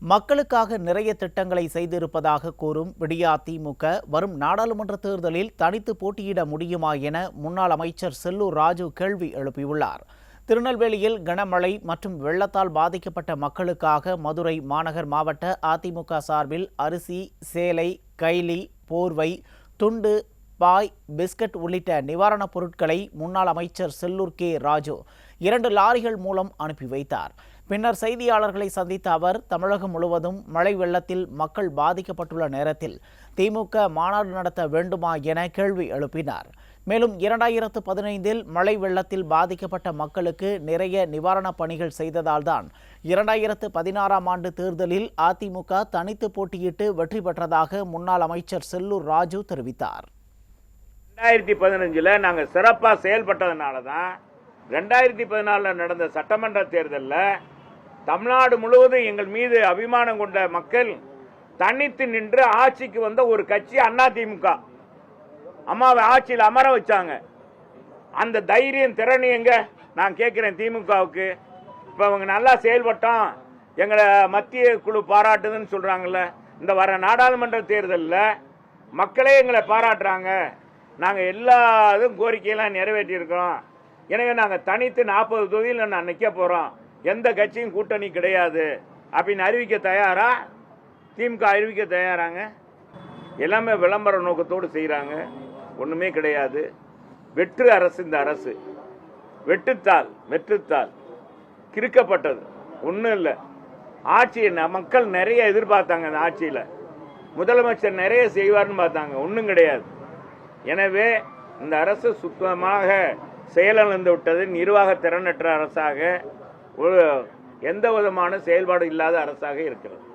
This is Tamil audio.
மக்களுக்காக நிறைய திட்டங்களை செய்திருப்பதாக கூறும் விடியா திமுக வரும் நாடாளுமன்ற தேர்தலில் தனித்து போட்டியிட முடியுமா என முன்னாள் அமைச்சர் செல்லூர் ராஜு கேள்வி எழுப்பியுள்ளார். திருநெல்வேலியில் கனமழை மற்றும் வெள்ளத்தால் பாதிக்கப்பட்ட மக்களுக்காக மதுரை மாநகர் மாவட்ட அதிமுக சார்பில் அரிசி சேலை கைலி போர்வை துண்டு பாய் பிஸ்கட் உள்ளிட்ட நிவாரணப் பொருட்களை முன்னாள் அமைச்சர் செல்லூர் கே. ராஜு இரண்டு லாரிகள் மூலம் அனுப்பி வைத்தார். பின்னர் செய்தியாளர்களை சந்தித்த அவர் தமிழகம் முழுவதும் மழை வெள்ளத்தில் மக்கள் பாதிக்கப்பட்டுள்ள நேரத்தில் திமுக மாநாடு நடத்த வேண்டுமா என கேள்வி எழுப்பினார். மேலும் இரண்டாயிரத்து பதினைந்தில் மழை வெள்ளத்தில் பாதிக்கப்பட்ட மக்களுக்கு நிறைய நிவாரணப் பணிகள் செய்ததால்தான் இரண்டாயிரத்து பதினாறாம் ஆண்டு தேர்தலில் அதிமுக தனித்து போட்டியிட்டு வெற்றி பெற்றதாக முன்னாள் அமைச்சர் செல்லூர் ராஜு தெரிவித்தார். ரெண்டாயிரத்தி பதினஞ்சில் நாங்கள் சிறப்பாக செயல்பட்டதுனால தான் ரெண்டாயிரத்தி பதினாலில் நடந்த சட்டமன்ற தேர்தலில் தமிழ்நாடு முழுவதும் எங்கள் மீது அபிமானம் கொண்ட மக்கள் தனித்து நின்று ஆட்சிக்கு வந்த ஒரு கட்சி அண்ணா திமுக அம்மாவை ஆட்சியில் அமர வச்சாங்க. அந்த தைரியம் திறன் எங்க? நான் கேட்கிறேன் திமுகவுக்கு. இப்போ அவங்க நல்லா செயல்பட்டோம். எங்களை மத்திய குழு பாராட்டுதுன்னு சொல்றாங்கல்ல. இந்த வர நாடாளுமன்ற தேர்தலில் மக்களே எங்களை பாராட்டுறாங்க. நாங்கள் எல்லா இதுவும் கோரிக்கையெல்லாம் நிறைவேற்றியிருக்கிறோம். எனவே நாங்கள் தனித்து நாற்பது தொகுதியில் நான் நிற்க போகிறோம் எந்த கட்சியும் கூட்டணி கிடையாது. அப்படின்னு அறிவிக்க தயாரா? திமுக அறிவிக்க தயாராங்க? எல்லாமே விளம்பர நோக்கத்தோடு செய்கிறாங்க ஒன்றுமே கிடையாது. வெற்று அரசு இந்த அரசு. வெட்டுத்தால் வெற்றுத்தாள் கிறுக்கப்பட்டது. ஒன்றும் இல்லை. ஆட்சி மக்கள் நிறைய எதிர்பார்த்தாங்க அந்த ஆட்சியில். முதலமைச்சர் நிறைய செய்வார்னு பார்த்தாங்க. ஒன்றும் கிடையாது. எனவே இந்த அரசு சுத்தமாக செயலிழந்து விட்டது. நிர்வாக திறனற்ற அரசாக ஒரு எந்த விதமான செயல்பாடு இல்லாத அரசாக இருக்கிறது.